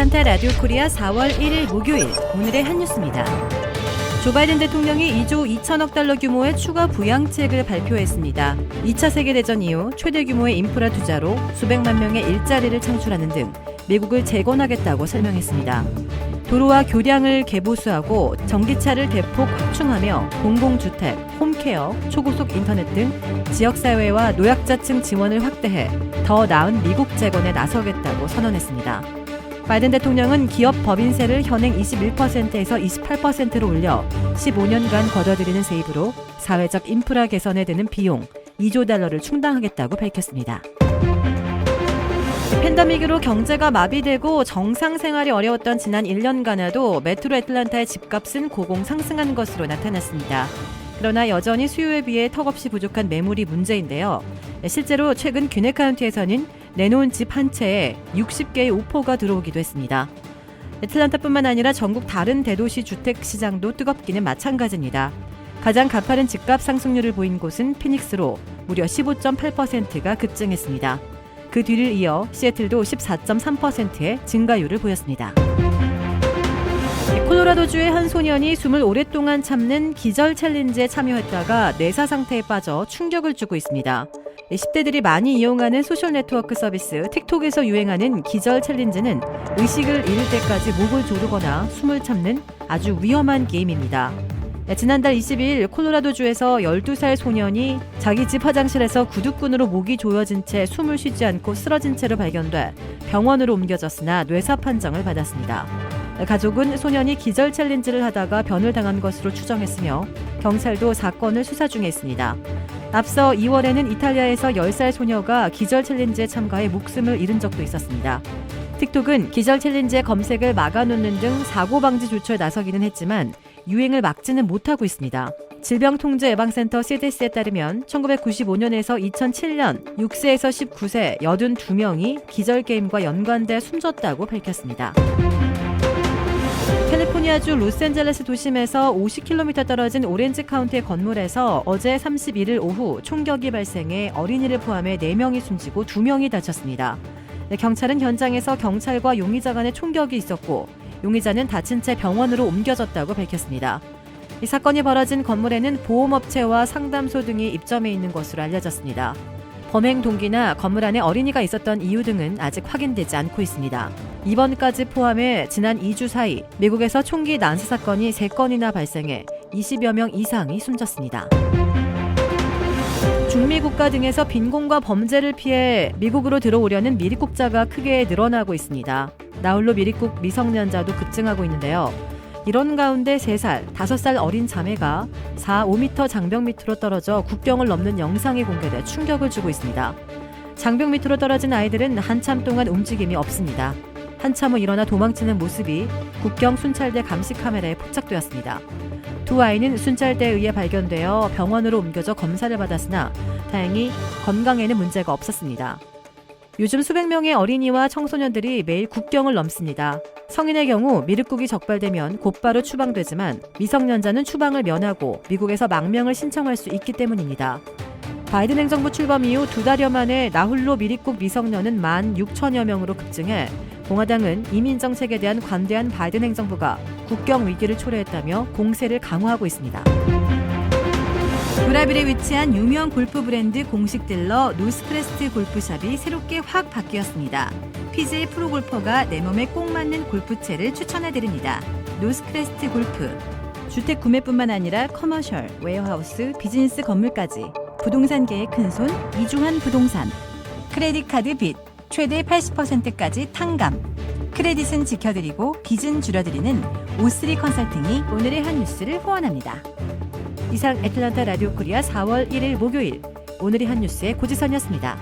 애틀란타 라디오 코리아 4월 1일 목요일 오늘의 한 뉴스입니다. 조 바이든 대통령이 2조 2천억 달러 규모의 추가 부양책을 발표했습니다. 2차 세계대전 이후 최대 규모의 인프라 투자로 수백만 명의 일자리를 창출하는 등 미국을 재건하겠다고 설명했습니다. 도로와 교량을 개보수하고 전기차를 대폭 확충하며 공공주택, 홈케어, 초고속 인터넷 등 지역사회와 노약자층 지원을 확대해 더 나은 미국 재건에 나서겠다고 선언했습니다. 바이든 대통령은 기업 법인세를 현행 21%에서 28%로 올려 15년간 거둬들이는 세입으로 사회적 인프라 개선에 드는 비용 2조 달러를 충당하겠다고 밝혔습니다. 팬데믹으로 경제가 마비되고 정상 생활이 어려웠던 지난 1년간에도 메트로 애틀란타의 집값은 고공 상승한 것으로 나타났습니다. 그러나 여전히 수요에 비해 턱없이 부족한 매물이 문제인데요. 실제로 최근 균네 카운티에서는 내놓은 집 한 채에 60개의 오퍼가 들어오기도 했습니다. 애틀란타뿐만 아니라 전국 다른 대도시 주택 시장도 뜨겁기는 마찬가지입니다. 가장 가파른 집값 상승률을 보인 곳은 피닉스로 무려 15.8%가 급증했습니다. 그 뒤를 이어 시애틀도 14.3%의 증가율을 보였습니다. 콜로라도주의 한 소년이 숨을 오랫동안 참는 기절 챌린지에 참여했다가 뇌사 상태에 빠져 충격을 주고 있습니다. 10대들이 많이 이용하는 소셜 네트워크 서비스 틱톡에서 유행하는 기절 챌린지는 의식을 잃을 때까지 목을 조르거나 숨을 참는 아주 위험한 게임입니다. 네, 지난달 22일 콜로라도주에서 12살 소년이 자기 집 화장실에서 구두끈으로 목이 조여진 채 숨을 쉬지 않고 쓰러진 채로 발견돼 병원으로 옮겨졌으나 뇌사 판정을 받았습니다. 네, 가족은 소년이 기절 챌린지를 하다가 변을 당한 것으로 추정했으며 경찰도 사건을 수사 중에 있습니다. 앞서 2월에는 이탈리아에서 10살 소녀가 기절 챌린지에 참가해 목숨을 잃은 적도 있었습니다. 틱톡은 기절 챌린지의 검색을 막아놓는 등 사고 방지 조처에 나서기는 했지만 유행을 막지는 못하고 있습니다. 질병통제예방센터 CDC에 따르면 1995년에서 2007년 6세에서 19세 82명이 기절 게임과 연관돼 숨졌다고 밝혔습니다. 캘리포니아주 로스앤젤레스 도심에서 50km 떨어진 오렌지 카운티의 건물에서 어제 31일 오후 총격이 발생해 어린이를 포함해 4명이 숨지고 2명이 다쳤습니다. 네, 경찰은 현장에서 경찰과 용의자 간의 총격이 있었고 용의자는 다친 채 병원으로 옮겨졌다고 밝혔습니다. 이 사건이 벌어진 건물에는 보험업체와 상담소 등이 입점해 있는 것으로 알려졌습니다. 범행 동기나 건물 안에 어린이가 있었던 이유 등은 아직 확인되지 않고 있습니다. 이번까지 포함해 지난 2주 사이 미국에서 총기 난사 사건이 3건이나 발생해 20여 명 이상이 숨졌습니다. 중미 국가 등에서 빈곤과 범죄를 피해 미국으로 들어오려는 미립국자가 크게 늘어나고 있습니다. 나홀로 미립국 미성년자도 급증하고 있는데요. 이런 가운데 3살, 5살 어린 자매가 4, 5m 장벽 밑으로 떨어져 국경을 넘는 영상이 공개돼 충격을 주고 있습니다. 장벽 밑으로 떨어진 아이들은 한참 동안 움직임이 없습니다. 한참 후 일어나 도망치는 모습이 국경 순찰대 감시 카메라에 포착되었습니다. 두 아이는 순찰대에 의해 발견되어 병원으로 옮겨져 검사를 받았으나 다행히 건강에는 문제가 없었습니다. 요즘 수백 명의 어린이와 청소년들이 매일 국경을 넘습니다. 성인의 경우 미륵국이 적발되면 곧바로 추방되지만 미성년자는 추방을 면하고 미국에서 망명을 신청할 수 있기 때문입니다. 바이든 행정부 출범 이후 두 달여 만에 나홀로 미립국 미성년은 만 6천여 명으로 급증해 공화당은 이민 정책에 대한 관대한 바이든 행정부가 국경 위기를 초래했다며 공세를 강화하고 있습니다. 브라빌에 위치한 유명 골프 브랜드 공식 딜러 노스크레스트 골프샵이 새롭게 확 바뀌었습니다. PGA 프로골퍼가 내 몸에 꼭 맞는 골프채를 추천해드립니다. 노스크레스트 골프. 주택 구매뿐만 아니라 커머셜, 웨어하우스, 비즈니스 건물까지 부동산계의 큰손 이중한 부동산. 크레딧 카드 빚 최대 80%까지 탕감. 크레딧은 지켜드리고 빚은 줄여드리는 오스리 컨설팅이 오늘의 한 뉴스를 후원합니다. 이상 애틀란타 라디오 코리아 4월 1일 목요일 오늘의 한 뉴스의 고지선이었습니다.